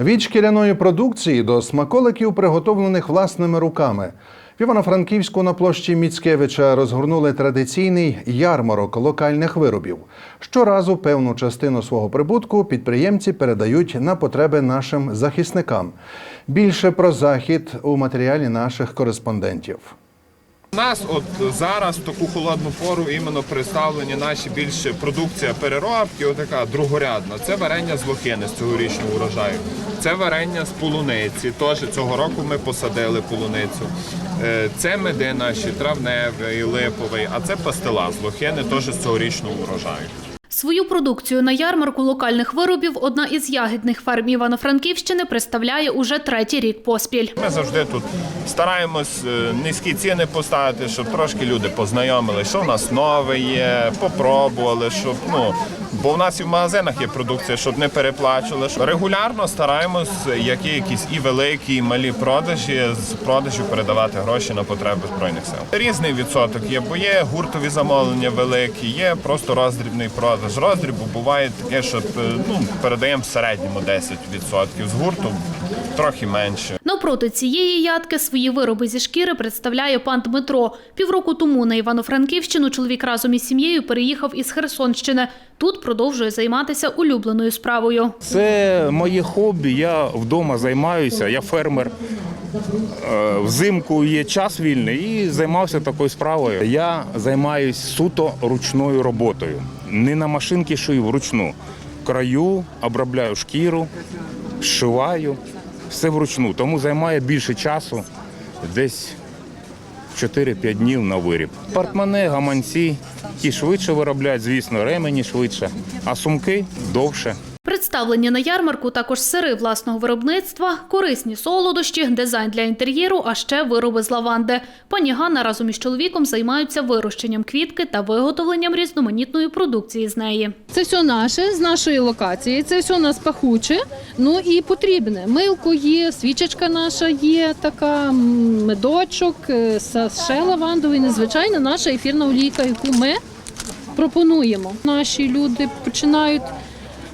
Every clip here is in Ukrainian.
Від шкіряної продукції до смаколиків, приготовлених власними руками. В Івано-Франківську на площі Міцкевича розгорнули традиційний ярмарок локальних виробів. Щоразу певну частину свого прибутку підприємці передають на потреби нашим захисникам. Більше про захід у матеріалі наших кореспондентів. У нас от зараз в таку холодну пору іменно представлені наші більше продукція переробки, отака другорядна. Це варення з лохини з цьогорічного урожаю. Це варення з полуниці. Теж цього року ми посадили полуницю. Е, Це меди наші травневий, липовий, а це пастила з лохини, теж з цьогорічного урожаю. Свою продукцію на ярмарку локальних виробів одна із ягідних ферм Івано-Франківщини представляє уже третій рік поспіль. Ми завжди тут стараємось е, низькі ціни поставити, щоб трошки люди познайомили, що в нас нове є, попробували, щоб ну. Бо в нас і в магазинах є продукція, щоб не переплачували. Регулярно стараємось, які якісь і великі, і малі продажі, з продажу передавати гроші на потреби збройних сил. Різний відсоток є, бо є гуртові замовлення великі, є просто роздрібний продаж. Роздрібу буває таке, що е, ну, передаємо в середньому 10%, з гурту трохи менше. Навпроти цієї ядки свої вироби зі шкіри представляє пан Дмитро. Півроку тому на Івано-Франківщину чоловік разом із сім'єю переїхав із Херсонщини. Тут продовжує займатися улюбленою справою. Це моє хобі. Я вдома займаюся, я фермер. Е, Взимку є час вільний і займався такою справою. Я займаюся суто ручною роботою. Не на машинки шию вручну. Краю, обробляю шкіру, зшиваю, все вручну. Тому займає більше часу, десь 4-5 днів на виріб. Портмоне, гаманці, ті швидше виробляють, звісно, ремені швидше, а сумки довше. Представлені на ярмарку також сири власного виробництва, корисні солодощі, дизайн для інтер'єру, а ще вироби з лаванди. Пані Ганна разом із чоловіком займаються вирощенням квітки та виготовленням різноманітної продукції з неї. Це все наше з нашої локації. Це все у нас пахуче, ну і потрібне. Милко є, свічечка наша є, така медочок, е, са- ще лавандовий, незвичайна наша ефірна олійка, яку ми пропонуємо. Наші люди починають.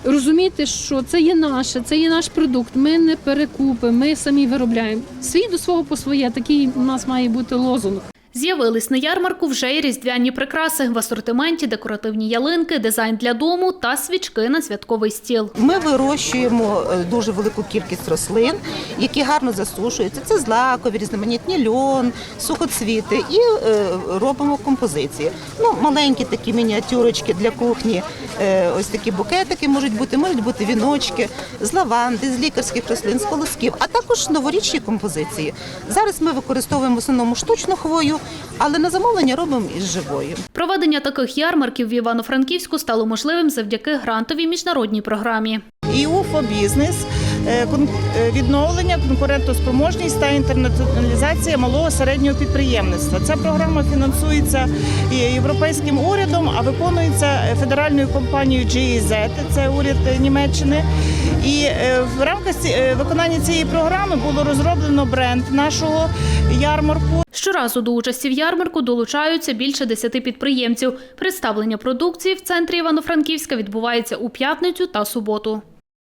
Розуміти, що це є наше, це є наш продукт. Ми не перекупи, ми самі виробляємо. Свій до свого по своє. Такий у нас має бути лозунг. З'явились на ярмарку вже й різдвяні прикраси в асортименті, декоративні ялинки, дизайн для дому та свічки на святковий стіл. Ми вирощуємо е, дуже велику кількість рослин, які гарно засушуються. Це злакові, різноманітні льон, сухоцвіти і е, робимо композиції. Ну, маленькі такі мініатюрочки для кухні, е, ось такі букетики можуть бути, можуть бути віночки з лаванди, з лікарських рослин, з колосків, а також новорічні композиції. Зараз ми використовуємо в основному штучну хвою, але на замовлення робимо із живою. Проведення таких ярмарків в Івано-Франківську стало можливим завдяки грантовій міжнародній програмі. і УФО-бізнес, відновлення, конкурентоспроможність та інтернаціоналізація малого середнього підприємництва. Ця програма фінансується європейським урядом, а виконується федеральною компанією GIZ, це уряд е, Німеччини. І е, в рамках е, виконання цієї програми було розроблено бренд нашого ярмарку. Щоразу до участі в ярмарку долучаються більше десяти підприємців. Представлення продукції в центрі Івано-Франківська відбувається у п'ятницю та суботу.